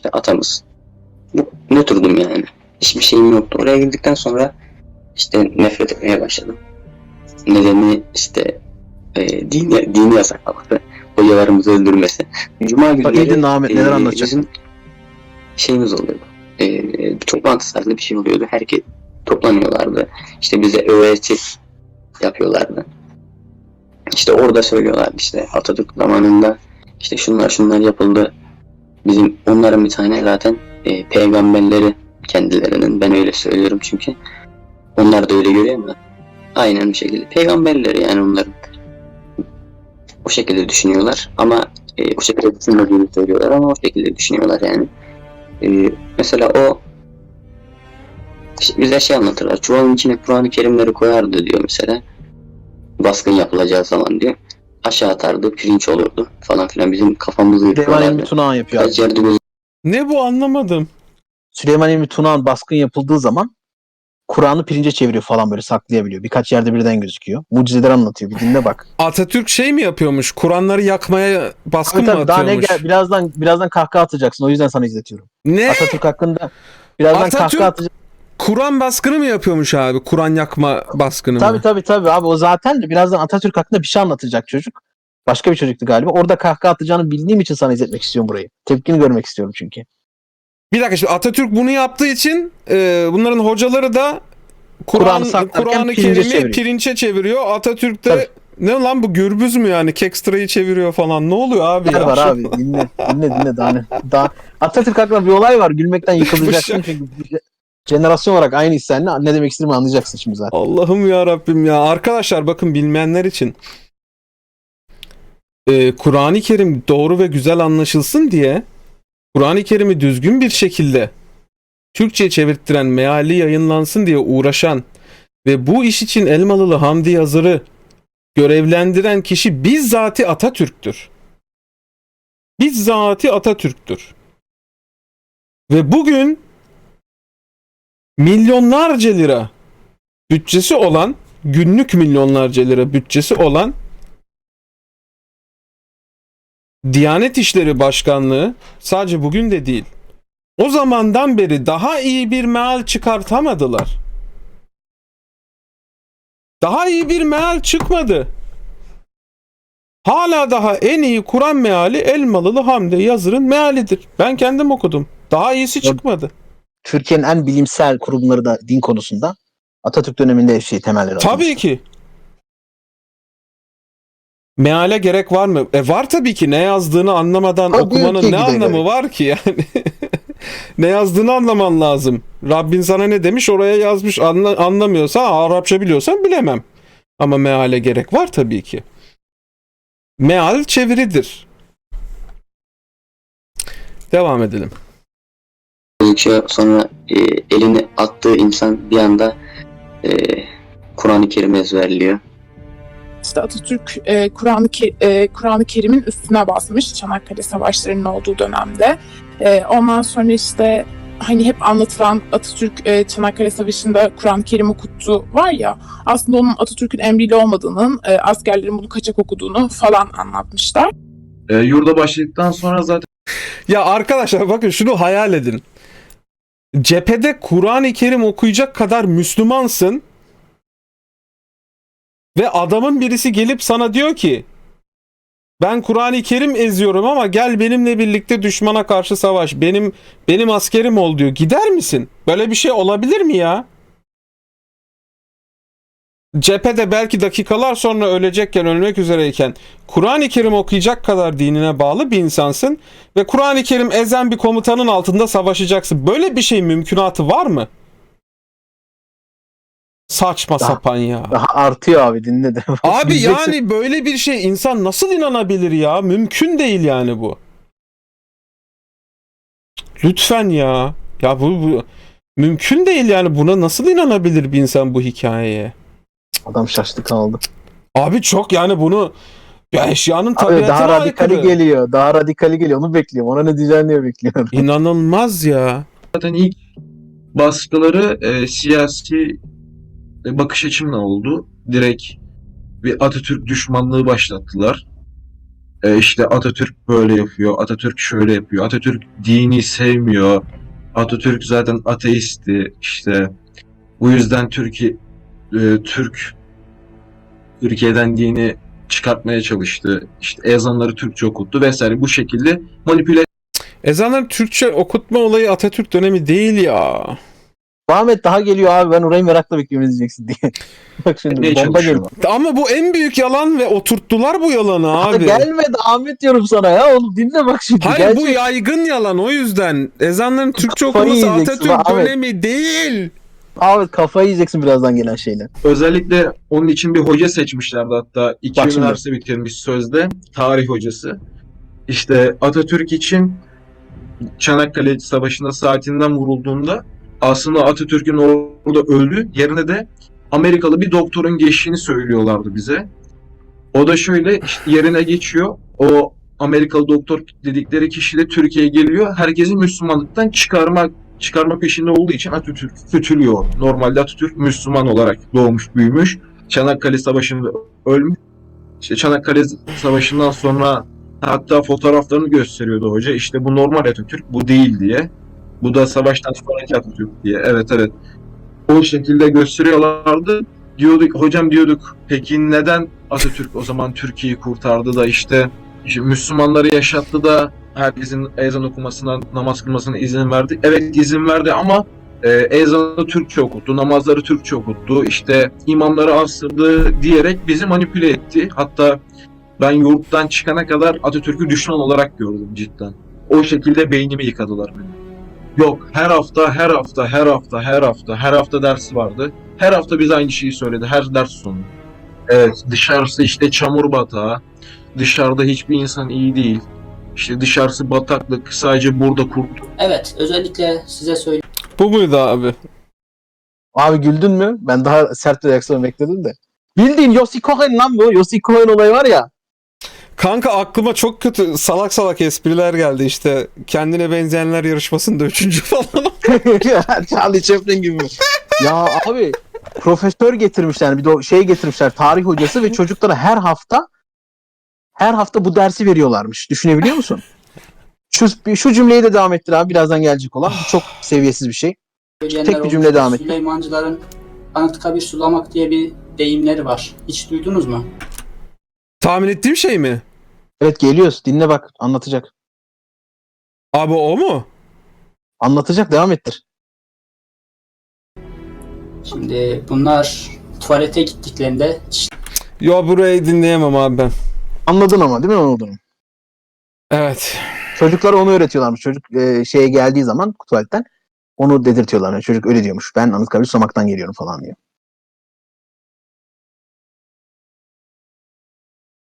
işte atamız. Bu nötrdüm yani. Hiçbir şeyim yoktu. Oraya girdikten sonra işte nefret etmeye başladım. Nedeni işte e, dini, dini yasaklaması, hocalarımızı öldürmesi. Cuma günleri iyi Ahmet neler e, anlatacak. bizim şeyimiz oluyordu. E, bir toplantı tarzı bir şey oluyordu. Herkes toplanıyorlardı. İşte bize öğreti yapıyorlardı. İşte orada söylüyorlardı işte Atatürk zamanında işte şunlar şunlar yapıldı. Bizim onların bir tane zaten e, peygamberleri kendilerinin ben öyle söylüyorum çünkü onlar da öyle görüyor ama aynen bir şekilde peygamberleri yani onların o şekilde düşünüyorlar ama e, o şekilde düşünmediğini söylüyorlar ama o şekilde düşünüyorlar yani. E, mesela o bize şey anlatırlar. Çuvalın içine Kur'an-ı Kerimleri koyardı diyor mesela. Baskın yapılacağı zaman diyor. Aşağı atardı, pirinç olurdu falan filan. Bizim kafamızı Süleyman. İlmi Tunağan yapıyor abi. Ne bu anlamadım. Süleyman İlmi Tunağan baskın yapıldığı zaman Kur'an'ı pirince çeviriyor falan böyle saklayabiliyor. Birkaç yerde birden gözüküyor. Mucizeler anlatıyor. Bir dinle bak. Atatürk şey mi yapıyormuş? Kur'anları yakmaya baskın Tabii mı tabii, daha ne atıyormuş? gel birazdan birazdan kahkaha atacaksın. O yüzden sana izletiyorum. Ne? Atatürk hakkında birazdan Atatürk- kahkaha atacaksın. Kur'an baskını mı yapıyormuş abi? Kur'an yakma baskını mı? Tabii tabii tabii abi o zaten de birazdan Atatürk hakkında bir şey anlatacak çocuk. Başka bir çocuktu galiba. Orada kahkaha atacağını bildiğim için sana izletmek istiyorum burayı. Tepkini görmek istiyorum çünkü. Bir dakika şimdi Atatürk bunu yaptığı için e, bunların hocaları da Kur'an Kur'an'ı Kerim'i çeviriyor. pirinçe çeviriyor. Atatürk de Tabii. ne lan bu gürbüz mü yani? Kekstra'yı çeviriyor falan. Ne oluyor abi ya? var abi dinle dinle dinle daha ne. Daha Atatürk hakkında bir olay var. Gülmekten yıkılacaksın çünkü jenerasyon olarak aynı seninle ne demek istediğimi anlayacaksın şimdi zaten. Allah'ım ya Rabbim ya. Arkadaşlar bakın bilmeyenler için e, Kur'an-ı Kerim doğru ve güzel anlaşılsın diye Kur'an-ı Kerim'i düzgün bir şekilde Türkçe çevirttiren meali yayınlansın diye uğraşan ve bu iş için Elmalılı Hamdi Yazır'ı görevlendiren kişi bizzati Atatürk'tür. Bizzati Atatürk'tür. Ve bugün milyonlarca lira bütçesi olan günlük milyonlarca lira bütçesi olan Diyanet İşleri Başkanlığı sadece bugün de değil. O zamandan beri daha iyi bir meal çıkartamadılar. Daha iyi bir meal çıkmadı. Hala daha en iyi Kur'an meali Elmalılı Hamdi Yazır'ın mealidir. Ben kendim okudum. Daha iyisi çıkmadı. Türkiye'nin en bilimsel kurumları da din konusunda Atatürk döneminde şey temelleri Tabii atmıştır. ki. Meale gerek var mı? E var tabii ki. Ne yazdığını anlamadan Tabii okumanın ne anlamı gerek. var ki yani? ne yazdığını anlaman lazım. Rabbin sana ne demiş oraya yazmış. Anla, anlamıyorsan, Arapça biliyorsan bilemem. Ama meale gerek var tabii ki. Meal çeviridir. Devam edelim. Gözüküyor. Sonra e, elini attığı insan bir anda e, Kur'an-ı Kerim ezberliyor. İşte Atatürk e, Kur'an-ı Ke- e, Kur'an-ı Kerim'in üstüne basmış Çanakkale Savaşları'nın olduğu dönemde. E, ondan sonra işte hani hep anlatılan Atatürk e, Çanakkale Savaşı'nda Kur'an-ı Kerim okuttu var ya aslında onun Atatürk'ün emriyle olmadığının, e, askerlerin bunu kaçak okuduğunu falan anlatmışlar. E, yurda başladıktan sonra zaten Ya arkadaşlar bakın şunu hayal edin. Cephede Kur'an-ı Kerim okuyacak kadar Müslümansın ve adamın birisi gelip sana diyor ki ben Kur'an-ı Kerim eziyorum ama gel benimle birlikte düşmana karşı savaş. Benim benim askerim ol diyor. Gider misin? Böyle bir şey olabilir mi ya? Cephede belki dakikalar sonra ölecekken, ölmek üzereyken Kur'an-ı Kerim okuyacak kadar dinine bağlı bir insansın ve Kur'an-ı Kerim ezen bir komutanın altında savaşacaksın. Böyle bir şey mümkünatı var mı? Saçma Daha- sapan ya. Daha artıyor abi dinle de. Abi yani böyle bir şey insan nasıl inanabilir ya? Mümkün değil yani bu. Lütfen ya. Ya bu, bu mümkün değil yani buna nasıl inanabilir bir insan bu hikayeye? Adam şaştı kaldı. Abi çok yani bunu ya eşyanın Abi tabiatına daha radikali aykırı. geliyor. Daha radikali geliyor. Onu bekliyorum. Ona ne diyeceğini diye bekliyorum. İnanılmaz ya. zaten ilk baskıları e, siyasi bakış açımla oldu. Direkt bir Atatürk düşmanlığı başlattılar. E, işte Atatürk böyle yapıyor, Atatürk şöyle yapıyor, Atatürk dini sevmiyor, Atatürk zaten ateisti, işte bu yüzden Türkiye e, Türk Türkiye'den dini çıkartmaya çalıştı. İşte ezanları Türkçe okuttu vesaire bu şekilde manipüle Ezanların Türkçe okutma olayı Atatürk dönemi değil ya. Ahmet daha geliyor abi ben orayı merakla bekliyorum ne diyeceksin diye. Bak şimdi Ne bomba geliyor. Ama bu en büyük yalan ve oturttular bu yalanı Abi. abi. Gelmedi Ahmet diyorum sana ya oğlum dinle bak şimdi. Hayır Gelecek. bu yaygın yalan o yüzden. Ezanların Türkçe okuması Atatürk dönemi değil. Ahmet kafayı yiyeceksin birazdan gelen şeyle. özellikle onun için bir hoca seçmişlerdi hatta iki Bak şimdi. üniversite bitirmiş sözde tarih hocası. İşte Atatürk için Çanakkale Savaşı'nda saatinden vurulduğunda aslında Atatürk'ün orada öldü. Yerine de Amerikalı bir doktorun geçtiğini söylüyorlardı bize. O da şöyle işte yerine geçiyor. O Amerikalı doktor dedikleri kişi de Türkiye'ye geliyor. Herkesi Müslümanlıktan çıkarma çıkarma peşinde olduğu için Atatürk kötülüyor. Normalde Atatürk Müslüman olarak doğmuş, büyümüş. Çanakkale Savaşı'nda ölmüş. İşte Çanakkale Savaşı'ndan sonra hatta fotoğraflarını gösteriyordu hoca. İşte bu normal Atatürk, bu değil diye. Bu da savaştan sonraki Atatürk diye. Evet evet. O şekilde gösteriyorlardı. Diyorduk, hocam diyorduk peki neden Atatürk o zaman Türkiye'yi kurtardı da işte, işte Müslümanları yaşattı da herkesin ezan okumasına, namaz kılmasına izin verdi. Evet izin verdi ama e, ezanı Türkçe okuttu, namazları Türkçe okuttu, işte imamları astırdı diyerek bizi manipüle etti. Hatta ben yurttan çıkana kadar Atatürk'ü düşman olarak gördüm cidden. O şekilde beynimi yıkadılar benim. Yok her hafta, her hafta, her hafta, her hafta, her hafta dersi vardı. Her hafta bize aynı şeyi söyledi, her ders sonu. Evet dışarısı işte çamur batağı, dışarıda hiçbir insan iyi değil. İşte dışarısı bataklık, sadece burada kurt Evet, özellikle size söyleyeyim. Bu muydu abi? Abi güldün mü? Ben daha sert bir reaksiyon bekledim de. Bildiğin Yossi Cohen lan bu. Yossi Cohen olayı var ya. Kanka aklıma çok kötü salak salak espriler geldi işte. Kendine benzeyenler yarışmasında üçüncü falan. Charlie Chaplin gibi. ya abi profesör getirmişler bir de o şey getirmişler tarih hocası ve çocuklara her hafta her hafta bu dersi veriyorlarmış. Düşünebiliyor musun? Şu, şu cümleyi de devam ettir abi birazdan gelecek olan. Bu çok seviyesiz bir şey. Tek bir cümle devam et. Süleymancıların Anıtkabir sulamak diye bir deyimleri var. Hiç duydunuz mu? Tahmin ettiğim şey mi? Evet geliyoruz dinle bak anlatacak. Abi o mu? Anlatacak devam ettir. Şimdi bunlar tuvalete gittiklerinde Yo burayı dinleyemem abi ben. Anladın ama değil mi ne olduğunu? Evet. Çocuklara onu öğretiyorlarmış. Çocuk e, şeye geldiği zaman tuvaletten onu dedirtiyorlar. Yani çocuk öyle diyormuş. Ben Anıtkabir Somak'tan geliyorum falan diyor.